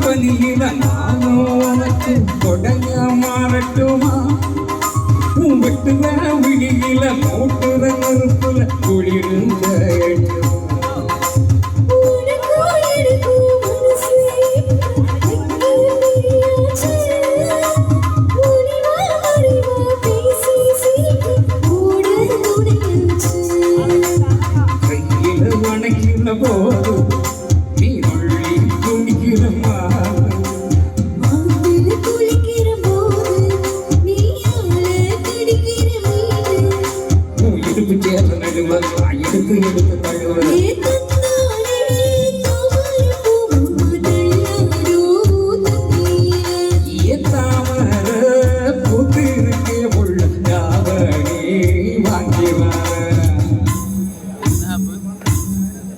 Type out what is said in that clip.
பனியில நானும் உனக்கு தொடங்க மாறட்டுமா? உன் வெட்டுவ விழியில மூட்டுற நெருப்புல குளிருந்த போது உன் இடுப்பு சேர்ந்த நடுவர் எடுத்து எடுத்து தழுவ